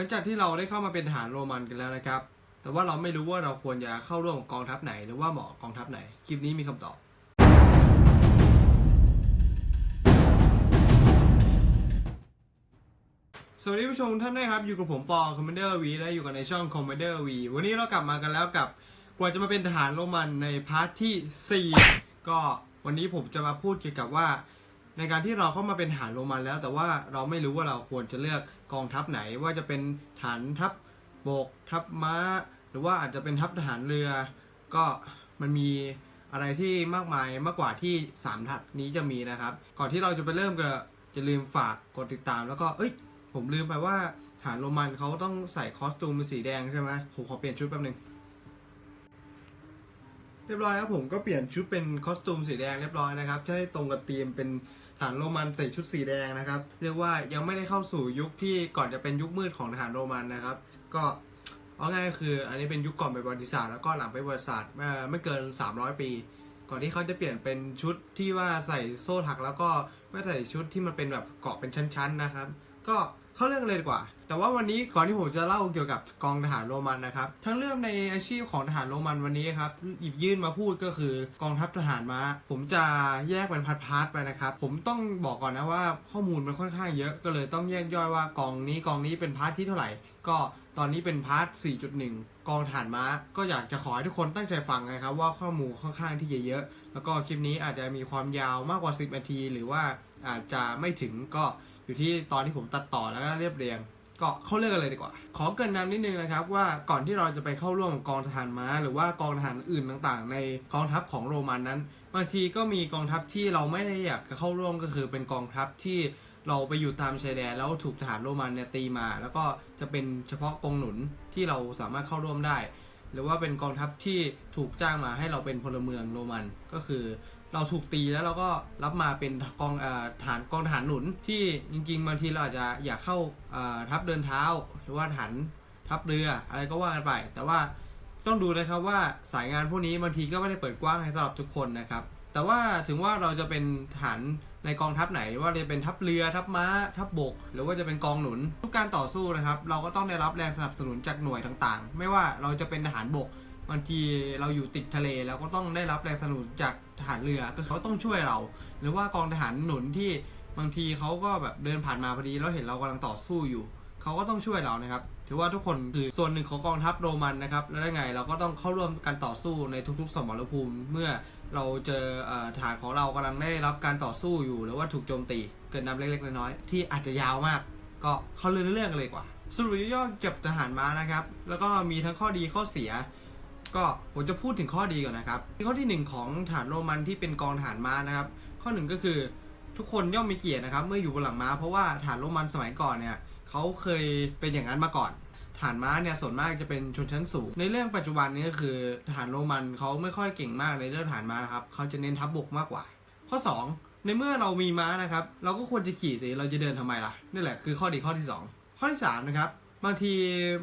ลังจากที่เราได้เข้ามาเป็นทหารโรมันกันแล้วนะครับ แต่ว่าเราไม่รู้ว่าเราควรจะเข้าร่วมกองทัพไหนหรือว่าเหมาะกองทัพไหน คลิปนี้มีคำตอบ สวัสดีผู้ชมท่านด้วยครับ อยู่กับผมปอคอมมานเดอร์วีและอยู่กันในช่องคอมมานเดอร์วีวันนี้เรากลับมากันแล้วกับกว่าจะมาเป็นทหารโรมันในพาร์ทที่ 4 ก็วันนี้ผมจะมาพูดเกี่ยวกับว่า ในการที่เราเข้ามาเป็นทหารโรมันแล้ว แต่ว่าเราไม่รู้ว่าเราควรจะเลือกกองทัพไหนว่าจะเป็นฐานทัพบกทัพม้า หรือว่าอาจจะเป็นทัพทหารเรือ ก็มันมีอะไรที่มากมายมากกว่าที่3ทัพนี้จะมีนะครับ ก่อนที่เราจะไปเริ่มกันอย่าลืมฝากกดติดตาม แล้วก็เอ้ย ผมลืมไปว่าทหารโรมันเขาต้องใส่คอสตูมเป็นสีแดงใช่ไหมผมขอเปลี่ยนชุดแป๊บนึงเรียบร้อยครับผมก็เปลี่ยนชุดเป็นคอสตูมสีแดงเรียบร้อยนะครับจะให้ตรงกับธีมเป็น ทหารโรมันใส่ชุดสีแดงนะครับ เรียกว่ายังไม่ได้เข้าสู่ยุคที่ก่อนจะเป็นยุคมืดของทหารโรมันนะครับ ก็เอาง่ายๆคือ อันนี้เป็นยุคก่อนเป็นประวัติศาสตร์แล้วก็หลังเป็นประวัติศาสตร์ไม่เกิน 300 ปี ก่อนที่เขาจะเปลี่ยนเป็นชุดที่ว่าใส่โซ่ถักแล้วก็ไม่ใส่ชุดที่มันเป็นแบบเกาะเป็นชั้นๆนะครับ ก็เข้าเรื่องเลยดีกว่า แต่ว่าวันนี้ก่อนที่ผมจะเล่าเกี่ยวกับกองทหารโรมันนะครับทั้งเรื่องในอาชีพของทหารโรมันวันนี้ครับหยิบยื่นมาพูดก็คือกองทัพทหารม้า ผมจะแยกเป็นพาร์ทๆไปนะครับ ผมต้องบอกก่อนนะว่าข้อมูลมันค่อนข้างเยอะก็เลยต้องแยกย่อยว่ากองนี้กองนี้เป็นพาร์ทที่เท่าไหร่ ก็ตอนนี้เป็นพาร์ท 4.1 กองทหารม้า ก็อยากจะขอให้ทุกคนตั้งใจฟังนะครับ ว่าข้อมูลค่อนข้างที่จะเยอะ แล้วก็คลิปนี้อาจจะมีความยาวมากกว่า 10 นาที หรือว่าอาจจะไม่ถึงก็อยู่ที่ตอนที่ผมตัดต่อแล้วก็เรียบเรียง ก็เข้าเรื่องกันเลยดีกว่า ขอเกรินนำนิดนึงนะครับว่าก่อนที่เราจะไปเข้าร่วมกับกองทหารม้า หรือว่ากองทหารอื่นต่างๆ ในกองทัพของโรมันนั้นบางทีก็มีกองทัพที่เราไม่ได้อยากจะเข้าร่วมก็คือเป็นกองทัพที่เราไปอยู่ตามชายแดนแล้วถูกทหารโรมันเนี่ยตีมา แล้วก็จะเป็นเฉพาะกองหนุนที่เราสามารถเข้าร่วมได้ หรือว่าเป็นกองทัพที่ถูกจ้างมาให้เราเป็นพลเมืองโรมันก็คือ เราถูกตีแล้วเราก็รับมาเป็นกองฐานกองทหารหนุน ที่จริงๆบางทีเราอาจจะอยากเข้าทัพเดินเท้า หรือว่าฐานทัพเรืออะไรก็ว่ากันไป แต่ว่าต้องดูนะครับว่าสายงานพวกนี้บางทีก็ไม่ได้เปิดกว้างให้สำหรับทุกคนนะครับ แต่ว่าถึงว่าเราจะเป็นฐาน ในกองทัพไหนว่าจะเป็นทัพเรือทัพม้าทัพบก หรือว่าจะเป็นกองหนุน ทุกการต่อสู้นะครับ เราก็ต้องได้รับแรงสนับสนุนจากหน่วยต่างๆ ไม่ว่าเราจะเป็นทหารบกบางทีเราอยู่ติดทะเลเราก็ต้องได้รับแรงสนับสนุนจากทหารเรือก็เขาต้องช่วยเรา หรือว่ากองทหารหนุนที่บางทีเขาก็แบบเดินผ่านมาพอดีแล้วเห็นเรากำลังต่อสู้อยู่เขาก็ต้องช่วยเรานะครับถือว่าทุกคนคือส่วนหนึ่งของกองทัพโรมันนะครับ แล้วได้ไงเราก็ต้องเข้าร่วมการต่อสู้ในทุกๆ สมรภูมิเมื่อ เราเจอฐานของเรากำลังได้รับการต่อสู้อยู่ หรือว่าถูกโจมตี เกิดนำเล็กๆน้อยๆที่อาจจะยาวมาก ก็เข้าเรื่องเรื่องกันเลยกว่าสรุปย่อๆเกี่ยวกับทหารม้านะครับ แล้วก็มีทั้งข้อดีข้อเสีย ก็ผมจะพูดถึงข้อดีก่อนนะครับข้อที่หนึ่งของฐานโรมันที่เป็นกองทหารม้านะครับ ข้อหนึ่งก็คือทุกคนย่อมมีเกียรตินะครับ เมื่ออยู่บนหลังม้าเพราะว่าฐานโรมันสมัยก่อนเนี่ยเขาเคยเป็นอย่างนั้นมาก่อน ฐานม้าเนี่ยส่วนมากจะเป็นชนชั้นสูง ในเรื่องปัจจุบันนี้ก็คือทหารโรมันเขาไม่ค่อยเก่งมากในเรื่องฐานม้าครับเขาจะเน้นทัพบบกมากกว่า ข้อ 2 ในเมื่อเรามีม้านะครับ เราก็ควรจะขี่สิเราจะเดินทำไมล่ะนี่แหละคือข้อดีข้อที่ 2 ข้อที่3นะครับบางที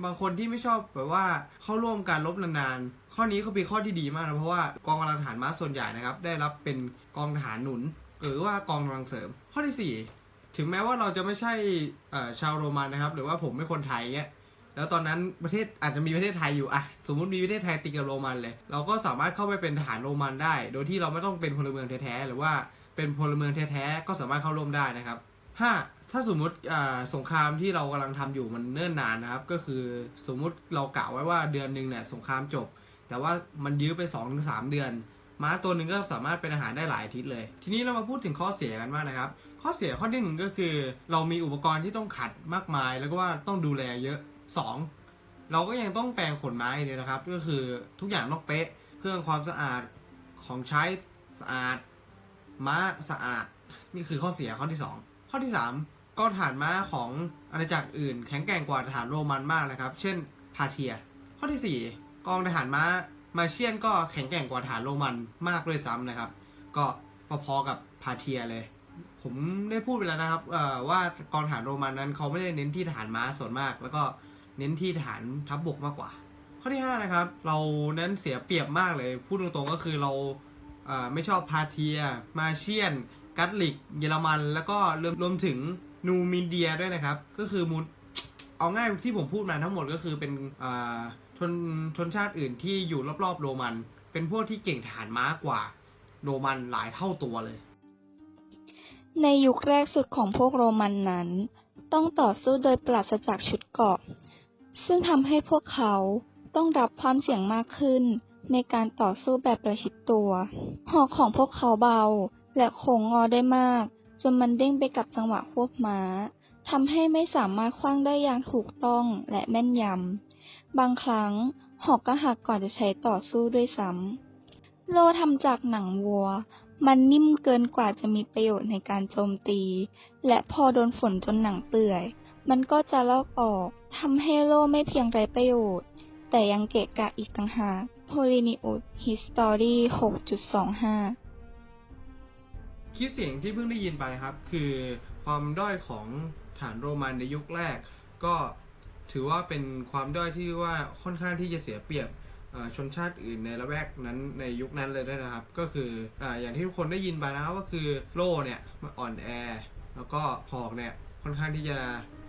บางคนที่ไม่ชอบแบบว่าเข้าร่วมการรบนานๆข้อนี้ก็เป็นข้อที่ดีมากนะเพราะว่ากองกำลังทหารม้าส่วนใหญ่นะครับ ได้รับเป็นกองทหารหนุน หรือว่ากองกำลังเสริม ข้อที่ 4 ถึงแม้ว่าเราจะไม่ใช่ชาวโรมันนะครับ หรือว่าผมเป็นคนไทยเงี้ย แล้วตอนนั้นประเทศอาจจะมีประเทศไทยอยู่อะสมมติมีประเทศไทยติดกับโรมันเลย เราก็สามารถเข้าไปเป็นทหารโรมันได้ โดยที่เราไม่ต้องเป็นพลเมืองแท้ๆหรือว่าเป็นพลเมืองแท้ๆก็สามารถเข้าร่วมได้นะครับ 5. ถ้าสมมติสงครามที่เรากำลังทำอยู่มันเนิ่นนานนะครับ ก็คือสมมุติเรากะไว้ว่าเดือนหนึ่งเนี่ยสงครามจบ แต่ว่ามันยื้อไป2-3เดือน ม้าตัวหนึ่งก็สามารถเป็นอาหารได้หลายอาทิตย์เลย ทีนี้เรามาพูดถึงข้อเสียกันบ้างนะครับ ข้อเสียข้อที่หนึ่งก็คือ เรามีอุปกรณ์ที่ต้องขัดมากมาย แล้วก็ว่าต้องดูแลเยอะ 2. เราก็ยังต้องแปรงขนม้าอีกเลยนะครับ ก็คือทุกอย่างต้องเป๊ะ เครื่องความสะอาดของใช้สะอาด ม้าสะอาด นี่คือข้อเสียข้อที่ 2 ข้อที่ 3 ก็ฐานม้าของอาณาจักรอื่น แข็งแกร่งกว่าฐานโรมันมากนะครับ เช่นพาเทีย ข้อที่ 4 กองทหารม้ามาเชียนก็แข็งแกร่งกว่าฐานโรมันมากด้วยซ้ำนะครับ ก็พอๆกับพาเทียเลย ผมได้พูดไปแล้วนะครับว่ากองทหารโรมันนั้นเขาไม่ได้เน้นที่ทหารม้าส่วนมาก แล้วก็ เน้นที่ทหารทัพบบกมากกว่า ข้อที่ 5 นะครับ เรานั้นเสียเปรียบมากเลย พูดตรงๆก็คือเราไม่ชอบพาเทีย มาเชียน กัตลิก เยอรมัน แล้วก็รวมรวมถึงนูมินเดียด้วยนะครับ ก็คือมูเอาง่ายที่ผมพูดมาทั้งหมดก็คือเป็นชนชนชาติอื่นที่อยู่รอบๆโรมัน เป็นพวกที่เก่งทหารม้ากว่าโรมันหลายเท่าตัวเลย ในยุคแรกสุดของพวกโรมันนั้น ต้องต่อสู้โดยปราศจากชุดเกราะ ซึ่งทำให้พวกเขาต้องรับความเสี่ยงมากขึ้นในการต่อสู้แบบประชิดตัวหอกของพวกเขาเบาและโค้งงอได้มาก จนมันเด้งไปกับจังหวะควบม้าทำให้ไม่สามารถคว้างได้อย่างถูกต้องและแม่นยำ บางครั้งหอกก็หักก่อนจะใช้ต่อสู้ด้วยซ้ำ โลทำจากหนังวัว มันนิ่มเกินกว่าจะมีประโยชน์ในการโจมตี และพอโดนฝนจนหนังเปื่อย มันก็จะลอกออกทำให้โล่ไม่เพียงไรประโยชน์ แต่ยังเกะกะอีกต่างหาก Polinius History 6.25 คลิปเสียงที่เพิ่งได้ยินไปนะครับ คือความด้อยของฐานโรมันในยุคแรก ก็ถือว่าเป็นความด้อยที่ว่าค่อนข้างที่จะเสียเปรียบชนชาติอื่นในละแวกนั้นในยุคนั้นเลยด้วยนะครับ ก็คือออย่างที่ทุกคนได้ยินไปนะก็คือโล่เนี่ยมันอ่อนแอ แล้วก็หอกเนี่ยค่อนข้างที่จะ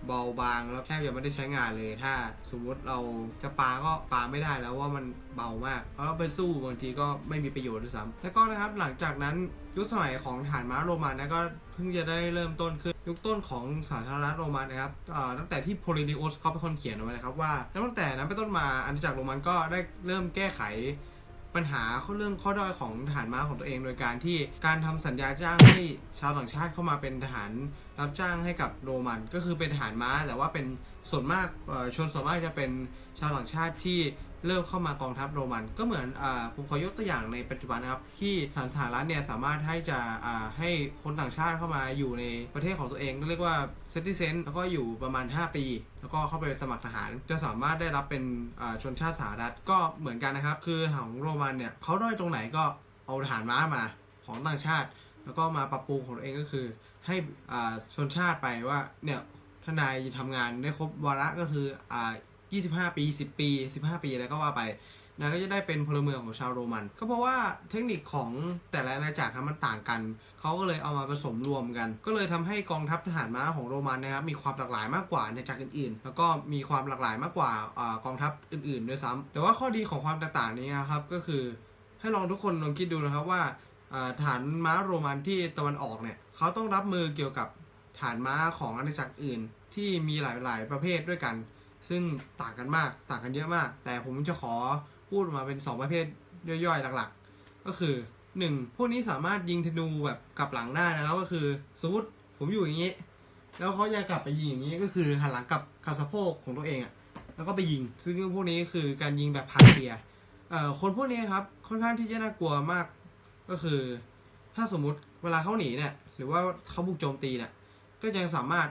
เบาบางแล้วแทบจะไม่ได้ใช้งานเลย ถ้าสมมติเราจะปาก็ปาไม่ได้แล้วว่ามันเบามากเพราะเราไปสู้บางทีก็ไม่มีประโยชน์ด้วยซ้ำแล้วก็นะครับหลังจากนั้นยุคสมัยของฐานม้าโรมันนะก็เพิ่งจะได้เริ่มต้นขึ้นยุคต้นของสาธารณรัฐโรมันนะครับตั้งแต่ที่โพลินิอุสเขาเป็นคนเขียนเอาไว้นะครับว่าตั้งแต่นั้นเป็นต้นมาอาณาจักรโรมันก็ได้เริ่มแก้ไข ปัญหาข้อเรื่องข้อด้อยของทหารม้าของตัวเองโดยการที่การทำสัญญาจ้างให้ชาวต่างชาติเข้ามาเป็นทหารรับจ้างให้กับโรมัน ก็คือเป็นทหารม้าแต่ว่าเป็นส่วนมากชนส่วนมากจะเป็นชาวต่างชาติที่ เริ่มเข้ามากองทัพโรมัน ก็เหมือนอผมขอยกตัวอย่างในปัจจุบันนะครับ ที่ทางสหรัฐเนี่ยสามารถให้จะให้คนต่างชาติเข้ามาอยู่ในประเทศของตัวเองเรียกว่าเซติเซนแล้วก็อยู่ประมาณ 5 ปี แล้วก็เข้าไปสมัครทหาร จะสามารถได้รับเป็นชนชาติสหรัฐก็เหมือนกันนะครับ คือของโรมันเนี่ยเขาด้อยตรงไหนก็เอาทหารม้ามาของต่างชาติ แล้วก็มาปรับปรุงของตัวเองก็คือให้ชนชาติไปว่าเนี่ยทนายทำงานได้ครบวาระก็คืออ่า 25 ปี 10 ปี 15 ปีแล้วก็ว่าไปนะก็จะได้เป็นพลเมืองของชาวโรมัน ก็เพราะว่าเทคนิคของแต่ละอาณาจักรครับมันต่างกัน เขาก็เลยเอามาผสมรวมกัน ก็เลยทำให้กองทัพทหารม้าของโรมันนะครับมีความหลากหลายมากกว่าในจากรอื่นๆ แล้วก็มีความหลากหลายมากกว่าอกองทัพอื่นๆด้วยซ้ำแต่ว่าข้อดีของความแตกต่างนี้นะครับก็คือให้ลองทุกคนลองคิดดูนะครับว่าอ่าฐานม้าโรมันที่ตะวันออกเนี่ยเขาต้องรับมือเกี่ยวกับฐานม้าของอาณาจักรอื่น ที่มีหลายๆประเภทด้วยกัน ซึ่งต่างกันมากต่างกันเยอะมาก แต่ผมจะขอพูดมาเป็น 2 ประเภทย่อยๆหลักๆ ก็คือ 1. พวกนี้สามารถยิงธนูแบบกลับหลังได้นะครับก็คือสมมติผมอยู่อย่างนี้ แล้วเขาจะกลับไปยิงอย่างนี้ก็คือหันหลังกับกับสะโพกของตัวเองอะแล้วก็ไปยิง ซึ่งพวกนี้คือการยิงแบบพาเทียเอ่อคนพวกนี้ครับค่อนข้างที่จะน่ากลัวมากก็คือ ถ้าสมมุติเวลาเขาหนีเนี่ยหรือว่าเขาบุกโจมตีเนี่ยก็ยังสามารถ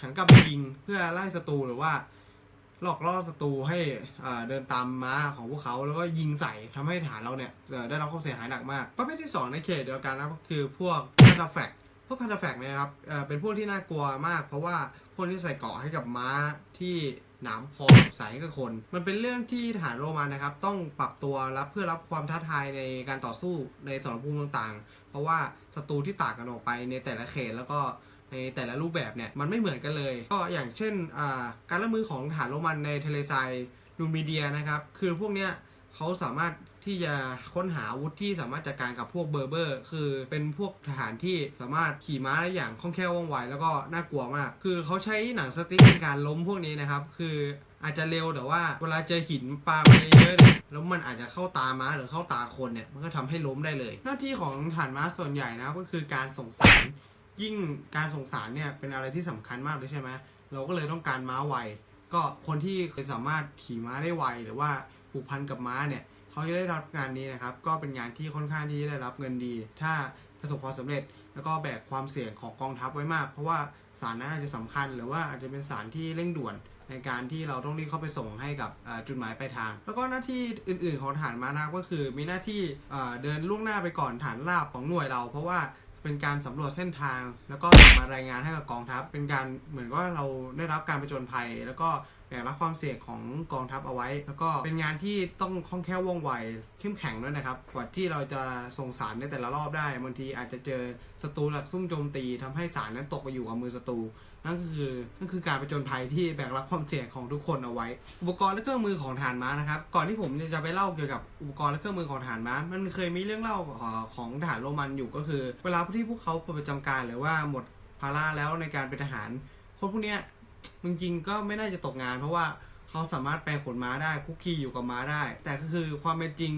หันกลับไปยิงเพื่อไล่ศัตรูหรือว่า หลอกล่อศัตรูให้เดินตามม้าของพวกเขาแล้วก็ยิงใส่ทำให้ฐานเราเนี่ยได้รับความเสียหายหนักมากประเภทที่สองในเขตเดียวกันนะครับก็คือพวกคันดาแฟกพวกคันดาแฟกเนี่ยครับเป็นพวกที่น่ากลัวมาก เพราะว่าพวกที่ใส่เกาะให้กับม้าที่หนามพอใส่ให้กับคน มันเป็นเรื่องที่ทหารโรมันนะครับ ต้องปรับตัวรับเพื่อรับความท้าทายในการต่อสู้ในสมรภูมิต่างๆ เพราะว่าศัตรูที่ต่างกันออกไปในแต่ละเขตแล้วก็ ในแต่ละรูปแบบเนี่ยมันไม่เหมือนกันเลย ก็อย่างเช่นการรับมือของทหารโรมันในทะเลทรายนูมิเดียนะครับ คือพวกเนี้ยเขาสามารถที่จะค้นหาอาวุธที่สามารถจัดการกับพวกเบอร์เบอร์ คือเป็นพวกทหารที่สามารถขี่ม้าได้อย่างคล่องแคล่วว่องไวแล้วก็น่ากลัวมาก คือเขาใช้หนังสติ๊กในการล้มพวกนี้นะครับ คืออาจจะเร็วแต่ว่าเวลาเจอหินปลาไปเยอะแล้วมันอาจจะเข้าตาม้าหรือเข้าตาคนเนี่ยมันก็ทำให้ล้มได้เลย หน้าที่ของฐานม้าส่วนใหญ่นะก็คือการส่งสาร ยิ่งการส่งสารเนี่ยเป็นอะไรที่สำคัญมากเลยใช่ไหมเราก็เลยต้องการม้าไว ก็คนที่เคยสามารถขี่ม้าได้ไว หรือว่าผูกพันกับม้าเนี่ยเขาจะได้รับงานนี้นะครับ ก็เป็นงานที่ค่อนข้างที่จะได้รับเงินดี ถ้าประสบความสำเร็จ แล้วก็แบกความเสี่ยงของกองทัพไว้มาก เพราะว่าสารนั้นอาจจะสำคัญ หรือว่าอาจจะเป็นสารที่เร่งด่วนในการที่เราต้องรีบเข้าไปส่งให้กับจุดหมายปลายทาง แล้วก็หน้าที่อื่น ๆ ของฐานม้านะก็คือ มีหน้าที่เดินล่วงหน้าไปก่อนฐานราบของหน่วยเรา เพราะว่า เป็นการสำรวจเส้นทาง แล้วก็มารายงานให้กับกองทัพ เป็นการเหมือนว่าเราได้รับการประจนภัย แล้วก็แบกรับความเสี่ยงของกองทัพเอาไว้ แล้วก็เป็นงานที่ต้องคล่องแคล่วว่องไวเข้มแข็งด้วยนะครับ กว่าที่เราจะส่งสารในแต่ละรอบได้บางทีอาจจะเจอศัตรูหลักซุ่มโจมตีทำให้สารนั้นตกไปอยู่กับมือศัตรู นั่นก็คือนั่นคือการประจนภัยที่แบกรับความเสี่ยงของทุกคนเอาไว้ อุปกรณ์และเครื่องมือของฐานม้านะครับ ก่อนที่ผมจะไปเล่าเกี่ยวกับอุปกรณ์และเครื่องมือของฐานม้า มันเคยมีเรื่องเล่าของทหารโรมันอยู่ก็คือ เวลาที่พวกเขาประจำการหรือว่าหมดภาระแล้วในการเป็นทหาร คนพวกเนี้ยจริงๆก็ไม่น่าจะตกงาน เพราะว่าเขาสามารถแปลงขนม้าได้คุกคีอยู่กับม้าได้ แต่ก็คือความเป็นจริง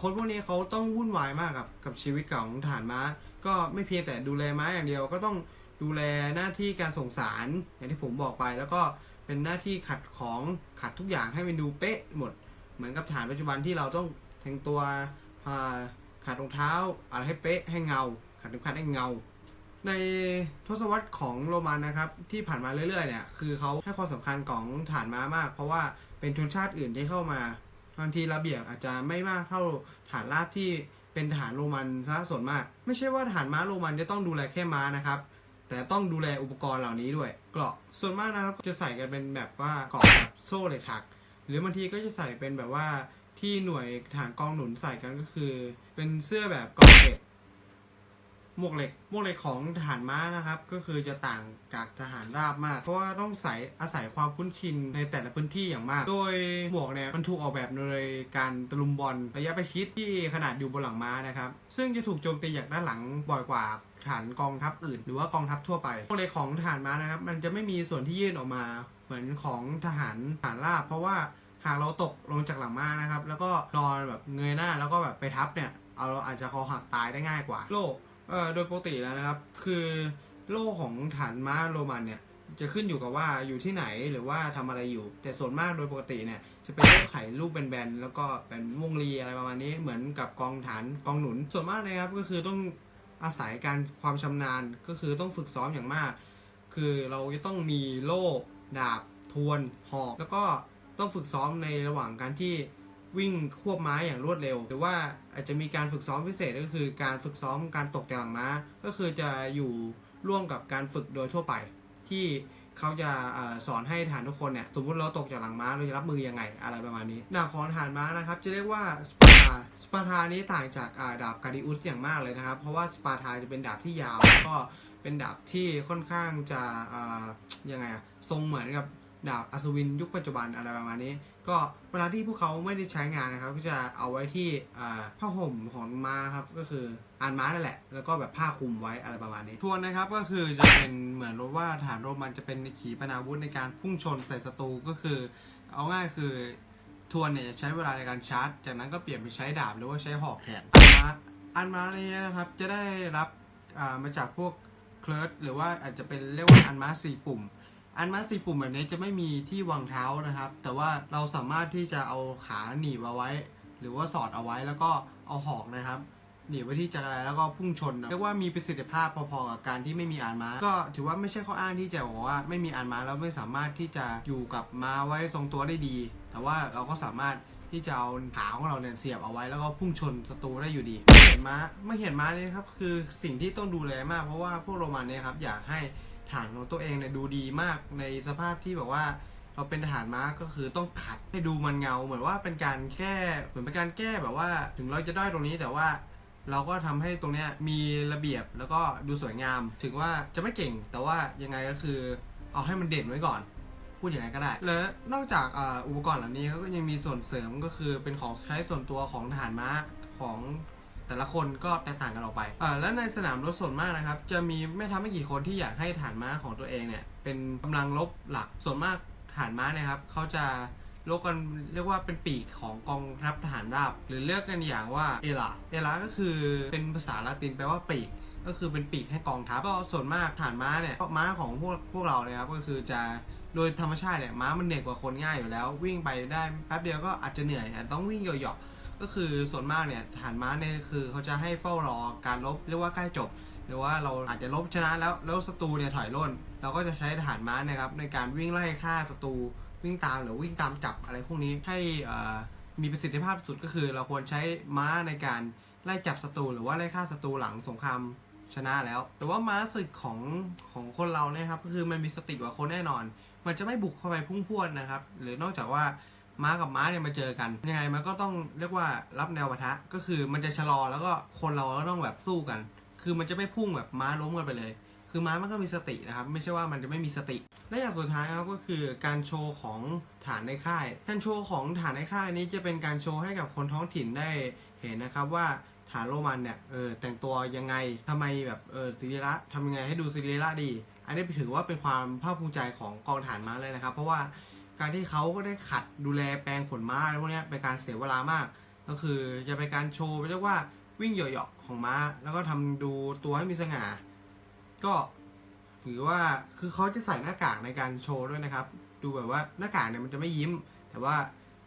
คนพวกนี้เขาต้องวุ่นวายมากกับกับชีวิตของทหารม้า ก็ไม่เพียงแต่ดูแลม้าอย่างเดียวก็ต้อง ดูแลหน้าที่การส่งสารอย่างที่ผมบอกไป แล้วก็เป็นหน้าที่ขัดของขัดทุกอย่างให้มันดูเป๊ะหมด เหมือนกับฐานปัจจุบันที่เราต้องแต่งตัวขัดรองเท้าอะไรให้เป๊ะให้เงา ขัดเข็มขัดให้เงา ในทศวรรษของโรมันนะครับที่ผ่านมาเรื่อยๆเนี่ยคือเขาให้ความสำคัญของฐานม้ามาก เพราะว่าเป็นชนชาติอื่นที่เข้ามาบางทีระเบียบอาจจะไม่มากเท่าฐานราบที่เป็นทหารโรมันซะส่วนมาก ไม่ใช่ว่าทหารม้าโรมันจะต้องดูแลแค่ม้านะครับ แต่ต้องดูแลอุปกรณ์เหล่านี้ด้วย เกราะส่วนมากนะครับจะใส่กันเป็นแบบว่าเกราะแบบโซ่เหล็กถัก หรือบางทีก็จะใส่เป็นแบบว่าที่หน่วยทหารกองหนุนใส่กันก็คือ เป็นเสื้อแบบเกราะเหล็กหมวกเหล็กหมวกเหล็กของทหารม้านะครับ ก็คือจะต่างจากทหารราบมาก เพราะว่าต้องใส่อาศัยความคุ้นชินในแต่ละพื้นที่อย่างมาก โดยหมวกเนี่ยมันถูกออกแบบโดยการตะลุมบอลระยะประชิดที่ขนาดอยู่บนหลังม้านะครับ ซึ่งจะถูกโจมตีจากด้านหลังบ่อยกว่า ฐานกองทัพอื่น หรือว่ากองทัพทั่วไปหมวกเล็กของทหารม้านะครับ มันจะไม่มีส่วนที่ยื่นออกมา เหมือนของทหารทหารราบ เพราะว่าหากเราตกลงจากหลังม้านะครับ แล้วก็นอนแบบเงยหน้าแล้วก็แบบไปทับเนี่ยเอาเราอาจจะคอหักตายได้ง่ายกว่า โลกเอ่อโดยปกติแล้วนะครับ คือโล่ของฐานม้าโรมันเนี่ยจะขึ้นอยู่กับว่าอยู่ที่ไหนหรือว่าทำอะไรอยู่ แต่ส่วนมากโดยปกติเนี่ยจะเป็นโล่ไข่รูปแบนๆแล้วก็เป็นวงรีอะไรประมาณนี้เหมือนกับกองฐานกองหนุน ส่วนมากนะครับก็คือต้อง อาศัยการความชำนาญก็คือต้องฝึกซ้อมอย่างมาก คือเราจะต้องมีโล่ดาบ ทวนหอก แล้วก็ต้องฝึกซ้อมในระหว่างการที่วิ่งควบม้าอย่างรวดเร็ว หรือว่าอาจจะมีการฝึกซ้อมพิเศษก็คือการฝึกซ้อมการตกแต่งม้า ก็คือจะอยู่ร่วมกับการฝึกโดยทั่วไปที่ เขาจะสอนให้ฐานทุกคนเนี่ย สมมติเราตกจากหลังม้าเราจะรับมือยังไงอะไรประมาณนี้ดาบของฐานม้านะครับ จะเรียกว่าสปาทาสปาทานี้ต่างจากดาบการดิอุสอย่างมากเลยนะครับ เพราะว่าสปาทาจะเป็นดาบที่ยาวแล้วก็เป็นดาบที่ค่อนข้างจะยังไงอะทรงเหมือนกับดาบอัศวินยุคปัจจุบันอะไรประมาณนี้ ก็เวลาที่พวกเขาไม่ได้ใช้งานนะครับ ก็จะเอาไว้ที่ผ้าห่มของม้าครับก็คืออานม้านั่นแหละ แล้วก็แบบผ้าคลุมไว้อะไรประมาณนี้ทวนนะครับก็คือจะเป็นเหมือนรถว่าฐานโรมันจะเป็นขีปนาวุธในการพุ่งชนใส่ศัตรูก็คือ เอาง่ายคือทวนเนี่ยใช้เวลาในการชาร์จ จากนั้นก็เปลี่ยนเป็นใช้ดาบหรือว่าใช้หอกแทนอันม้าอันม้าเนี่ยนะครับ จะได้รับมาจากพวกเคลิร์ดหรือว่าอาจจะเป็นเรียกว่าอันม้าสี่ปุ่ม อันมาสี่ปุ่มแบบนี้จะไม่มีที่วางเท้านะครับ แต่ว่าเราสามารถที่จะเอาขาหนีบเอาไว้ หรือว่าสอดเอาไว้แล้วก็เอาหอกนะครับหนีบไว้ที่จักรยานแล้วก็พุ่งชนเรียกว่ามีประสิทธิภาพพอๆกับการที่ไม่มีอานม้า ก็ถือว่าไม่ใช่ข้ออ้างที่จะบอกว่าไม่มีอานม้าแล้วไม่สามารถที่จะอยู่กับม้าไว้ทรงตัวได้ดี แต่ว่าเราก็สามารถที่จะเอาขาของเราเนี่ยเสียบเอาไว้แล้วก็พุ่งชนศัตรูได้อยู่ดีเห็นม้าไม่เห็นม้าเนี่ยครับคือสิ่งที่ต้องดูแลมาก เพราะว่าพวกโรมันเนี่ยครับอยากให้ ฐานของตัวเองเนี่ยดูดีมากในสภาพที่แบบว่า เราเป็นทหารม้าก็คือต้องขัดให้ดูมันเงา เหมือนว่าเป็นการแก้เหมือนเป็นการแก้แบบว่า ถึงเราจะด้อยตรงนี้แต่ว่า เราก็ทำให้ตรงเนี้ยมีระเบียบแล้วก็ดูสวยงาม ถึงว่าจะไม่เก่ง แต่ว่ายังไงก็คือเอาให้มันเด่นไว้ก่อนพูดอย่างไรก็ได้ และนอกจากออุปกรณ์เหล่านี้เขาก็ยังมีส่วนเสริมก็คือเป็นของใช้ส่วนตัวของทหารม้าของ แต่ละคนก็แตกต่างกันออกไปเอ่อและในสนามรบส่วนมากนะครับ จะมีไม่ทำไม่กี่คนที่อยากให้ฐานม้าของตัวเองเนี่ยเป็นกำลังรบหลักส่วนมากฐานม้าเนี่ยครับเขาจะรบกันเรียกว่าเป็นปีกของกองทัพทหารราบ หรือเรียกกันอย่างว่าเอลาเอลาก็คือเป็นภาษาละตินแปลว่าปีก ก็คือเป็นปีกให้กองทัพก็ส่วนมากฐานม้าเนี่ยม้าของพวกพวกเราเนี่ยครับก็คือจะโดยธรรมชาติเนี่ยม้ามันเหนื่อยกว่าคนง่ายอยู่แล้ว วิ่งไปได้แป๊บเดียวก็อาจจะเหนื่อยอาจจะต้องวิ่งหยาะๆ ก็คือส่วนมากเนี่ยฐานม้าเนี่ยคือเขาจะให้เฝ้ารอการลบเรียกว่าใกล้จบ หรือว่าเราอาจจะลบชนะแล้วแล้วศัตรูเนี่ยถอยร่น เราก็จะใช้ฐานม้านะครับในการวิ่งไล่ฆ่าศัตรูวิ่งตามหรือวิ่งตามจับอะไรพวกนี้ให้มีประสิทธิภาพสุดก็คือ เราควรใช้ม้าในการไล่จับศัตรูหรือว่าไล่ฆ่าศัตรูหลังสงครามชนะแล้ว แต่ว่าม้าศึกของของคนเราเนี่ยครับก็คือมันมีสติกว่าคนแน่นอน มันจะไม่บุกเข้าไปพุ่งพรวดนะครับ หรือนอกจากว่า ม้ากับม้าเนี่ยมาเจอกัน ยังไงมันก็ต้องเรียกว่ารับแนวปะทะ ก็คือมันจะชะลอแล้วก็คนเราก็ต้องแบบสู้กัน คือมันจะไม่พุ่งแบบม้าล้มกันไปเลย คือม้ามันก็มีสตินะครับ ไม่ใช่ว่ามันจะไม่มีสติ และอย่างสุดท้ายนะครับก็คือการโชว์ของฐานในค่าย การโชว์ของฐานในค่ายนี้จะเป็นการโชว์ให้กับคนท้องถิ่นได้เห็นนะครับว่าฐานโรมันเนี่ย เออ แต่งตัวยังไงทำไมแบบ เออศิริระทำยังไงให้ดูศิริระดี อันนี้ถือว่าเป็นความภาคภูมิใจของกองฐานม้าเลยนะครับ เพราะว่า การที่เขาก็ได้ขัดดูแลแปลงขนม้าอะไรพวกนี้เป็นการเสียเวลามาก ก็คือจะเป็นการโชว์เรียกว่าวิ่งเหยาะๆของม้า แล้วก็ทำดูตัวให้มีสง่า ก็ถือว่าคือเขาจะใส่หน้ากากในการโชว์ด้วยนะครับ ดูแบบว่าหน้ากากเนี่ยมันจะไม่ยิ้ม แต่ว่า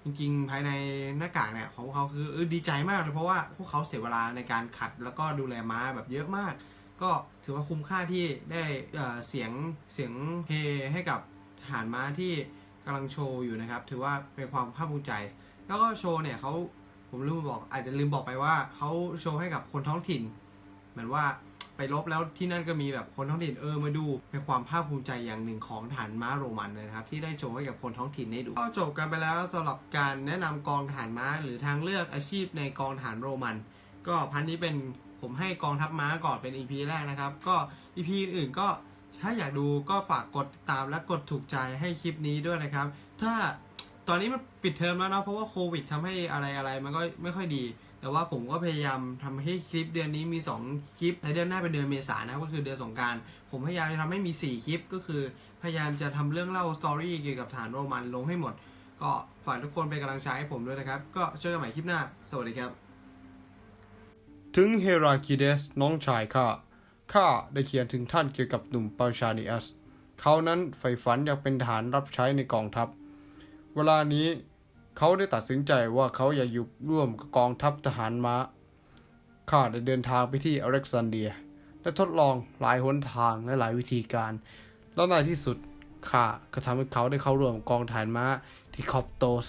จริง ๆ ภายในหน้ากากเนี่ยของพวกเขาคือออดีใจมากเลยเพราะว่าพวกเขาเสียเวลาในการขัดแล้วก็ดูแลม้าแบบเยอะมาก ก็ถือว่าคุ้มค่าที่ได้เเสียงเสียงเฮให้กับทหารม้าที่ กำลังโชว์อยู่นะครับ ถือว่าเป็นความภาคภูมิใจ แล้วก็โชว์เนี่ยเขาผมลืมบอก อาจจะลืมบอกไปว่าเขาโชว์ให้กับคนท้องถิ่น เหมือนว่าไปลบแล้วที่นั่นก็มีแบบคนท้องถิ่นเออมาดูเป็นความภาคภูมิใจอย่างหนึ่งของฐานม้าโรมันเลยนะครับ ที่ได้โชว์ให้กับคนท้องถิ่นได้ดู ก็จบกันไปแล้วสำหรับการแนะนำกองทหารม้าหรือทางเลือกอาชีพในกองทหารโรมัน ก็พันนี้เป็นผมให้กองทัพม้าก่อนเป็น EP แรกนะครับ ก็ EP อื่นก็ ถ้าอยากดูก็ฝากกดติดตามและกดถูกใจให้คลิปนี้ด้วยนะครับ ถ้าตอนนี้มันปิดเทอมแล้วเนาะเพราะว่าโควิดทำให้อะไรอะไรๆมันก็ไม่ค่อยดี แต่ว่าผมก็พยายามทำให้คลิปเดือนนี้มี 2 คลิปในเดือนหน้าเป็นเดือนเมษายนนะก็คือเดือนสงการ ผมพยายามจะทำให้มี 4 คลิป ก็คือพยายามจะทำเรื่องเล่าสตอรี่เกี่ยวกับฐานโรมันลงให้หมด ก็ฝากทุกคนเป็นกำลังใจให้ผมด้วยนะครับ ก็เจอกันใหม่คลิปหน้า สวัสดีครับ ถึงเฮราคิเดสน้องชายข้า ข้าได้เขียนถึงท่านเกี่ยวกับหนุ่มเปาชานิอัส เขานั้นใฝ่ฝันอยากเป็นทหารรับใช้ในกองทัพ เวลานี้เขาได้ตัดสินใจว่าเขาอยากอยู่ร่วมกับกองทัพทหารม้า ข้าได้เดินทางไปที่อเล็กซานเดีย และทดลองหลายหนทางและหลายวิธีการ แล้วในที่สุดข้าก็ทำให้เขาได้เข้าร่วมกองทหารม้าที่คอปโตส